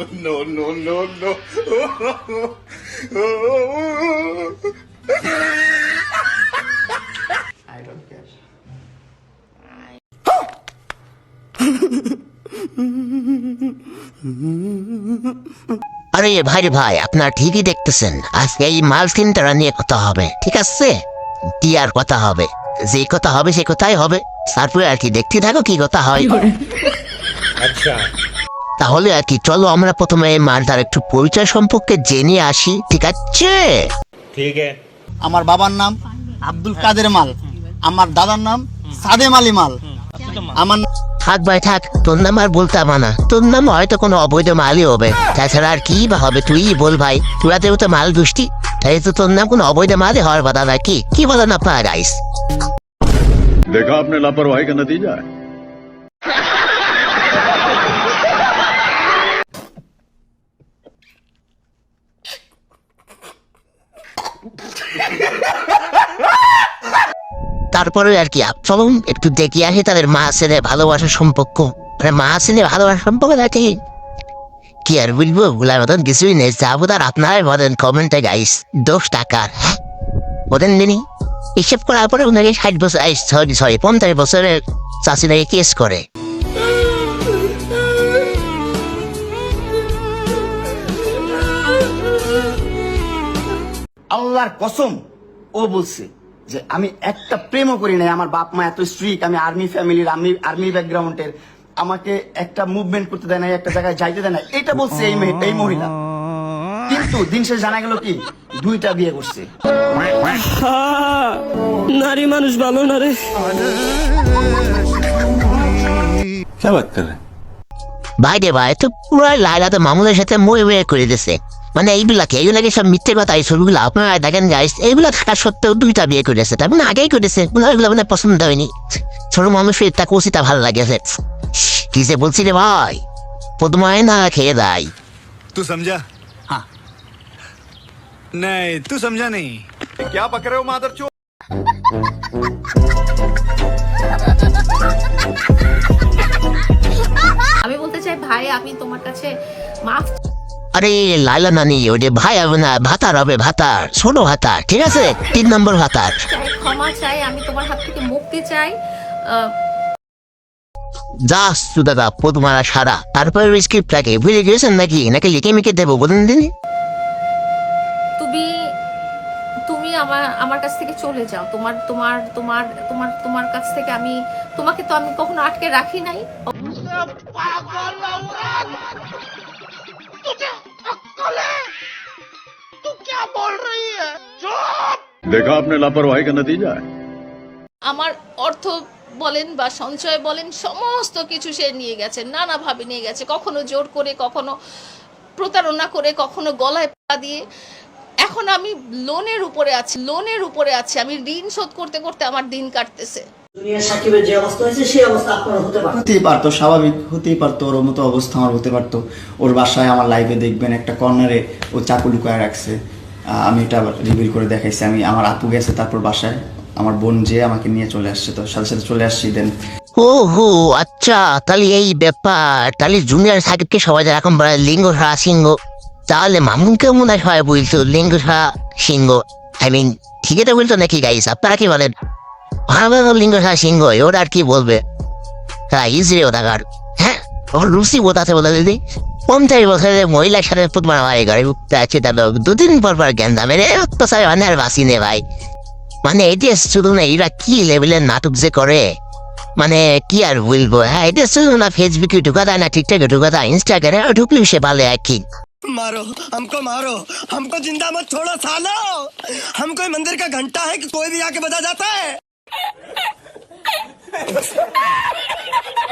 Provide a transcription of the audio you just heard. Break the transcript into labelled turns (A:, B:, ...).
A: No, no, no, no.
B: I don't care.
C: আরে ভাই রে ভাই আপনার ঠিকই দেখতেছেন। আজকে এই মাল চিন্তাটা নিয়ে কথা হবে ঠিক আছে? কি আর কথা হবে? যে কথা হবে সে কথাই হবে। তারপরে আর কি দেখতে থাকো কি কথা হয়। তাহলে আর কি চলো আমরা প্রথমে এই মালটার একটু পরিচয় সম্পর্কে জেনে আসি ঠিক আছে?
A: ঠিক
D: আমার বাবার নাম আব্দুল কাদের মাল আমার দাদার নাম সাদেম আলী মাল। আমার
C: থাক ভাই থাক তোর নাম আর বলতে আমার না। তোর নাম হয়তো কোনো অবৈধ মালই হবে। তাছাড়া আর কি বা হবে তুই বল ভাই তোরাতেও তো মাল দুষ্টি। তাই তো তোর নাম কোনো অবৈধ মালই হওয়ার কথা নাকি কি? বলেন আপনার রাইস?
E: দেখা আপনার লাপারবাহী কেন দিয়ে যায়
C: তারপরে আর কি চলুন একটু দেখি আসি তাদের মা ছেলে ভালোবাসার সম্পর্ক। মানে মা ছেলে ভালোবাসার সম্পর্ক নাকি কি আর বলব ওগুলার মতন কিছুই নেই। যাব তার আপনারাই বলেন কমেন্টে গাইস দশ টাকার? বলেন দিনি হিসেব করার পরে ওনাকে ষাট বছর সরি সরি পঞ্চাশ বছরের চাষি নাকি কেস করে।
D: আল্লাহর কসম, ও বলছে যে আমি একটা প্রেমও করি নাই। আমার বাপ মা এত স্ট্রিক আমি আর্মি ফ্যামিলির আর্মি আর্মি ব্যাকগ্রাউন্ডের আমাকে একটা মুভমেন্ট করতে দেয় না একটা জায়গায় যাইতে দেয় না এটা বলছে এই মেয়ে- এই মহিলা। কিন্তু দিন শেষ জানা গেল কি? দুইটা বিয়ে করছে।
F: নারী মানুষ ভালো না রে।
C: ভাই রে ভাই তো পুরো লাইলা তো মামুনের সাথে মই বয়ে করে দিছে। মানে এইগুলাকে এইগুলাকে সব মিথ্যে কথা এই ছবিগুলো আপনারা দেখেন গাইস এইগুলো থাকা সত্ত্বেও দুইটা বিয়ে করেছে তার মানে আগেই করেছে মনে হয় এগুলো মানে পছন্দ হয়নি ছোট মানুষের তা কষিটা ভালো লাগেছে কি যে বলছি রে ভাই পদ্মায় না খেয়ে দেয়
G: तू समझा
D: हाँ
G: नहीं तू समझा नहीं
E: क्या पक रहे हो मादर
H: আমি বলতে চাই ভাই আমি তোমার কাছে মাফ
C: আরে লাইলা নানি ওই যে ভাই হবে না ভাতার হবে ভাতার। ছোট ভাতার ঠিক আছে? তিন নম্বর ভাতার।
H: ক্ষমা চাই আমি তোমার হাত থেকে মুক্তি চাই। আহ,
C: যা দাদা পদ্মারা সারা। তারপরে স্ক্রিপ্টটাকে ভুলে গিয়েছেন নাকি? নাকি লিখে মিকে দেবো বলুন দিন
H: তুমি তুমি আমার আমার কাছ থেকে চলে যাও। তোমার তোমার তোমার তোমার তোমার কাছ থেকে আমি তোমাকে তো আমি কখনো আটকে রাখি নাই।
E: देखा आपने लापरवाही का नतीजा है
H: আমার অর্থ বলেন বা সঞ্চয় বলেন সমস্ত কিছু সে নিয়ে গেছে নানাভাবে নিয়ে গেছে কখনো জোর করে কখনো প্রতারণা করে কখনো গলায় পা দিয়ে এখন আমি লোনের উপরে আছি লোনের উপরে আছি আমি ঋণ শোধ করতে করতে আমার দিন কাটতেছে
I: দুনিয়ার সাকিবের যে অবস্থা হয়েছে সেই অবস্থা আপনার হতে পারে
D: হতেই পারতো স্বাভাবিক হতেই পারতো ওর মতো অবস্থা আমার হতে পারতো। ওর বাসায় আমার লাইভে দেখবেন একটা কর্নারে ও চাকু লুকায় রাখছে। আমি এটা রিভিল করে দেখাইছি। আমি আমার আপু গেছে তারপর বাসায়। আমার বোন যে আমাকে নিয়ে চলে আসছে তো সাথে সাথে চলে আসছি দেন
C: ও হো আচ্ছা তাহলে এই ব্যাপার। তাহলে জুনিয়র সাকিবকে সবাই বলে লিঙ্গ সারা সিংহ। তাহলে মামুনকে মনে হয় বলতো লিঙ্গ সারা সিংহ। আই মিন ঠিকই তো বলতো নাকি গাইস আপনারা কি বলেন? ভালো লিঙ্গ সারা সিংহ ওরা আর কি বলবে হ্যাঁ ইজি রে ওটাকার হ্যাঁ ওর রুচি বোতাতে বলে দিদি পঞ্চাশ বছরের মহিলার সাথে ফুট মারামারি করে উঠতে আছে তাহলে দুদিন পর পর জ্ঞান দামে রে অত্যাচার মানে আর বাসি নে ভাই মানে এটি শুধু না এরা কি লেভেলের নাটক যে করে মানে কি আর বলবো হ্যাঁ এটা শুধু না ফেসবুকে ঢুকা দেয় না টিকটকে ঢুকা দেয় ইনস্টাগ্রামে ঢুকলেও সে ভালো একই
F: मारो हमको मारो हमको जिंदा मत छोड़ो सालो हम कोई मंदिर का घंटा है कि कोई भी आके बजा जाता है ああ!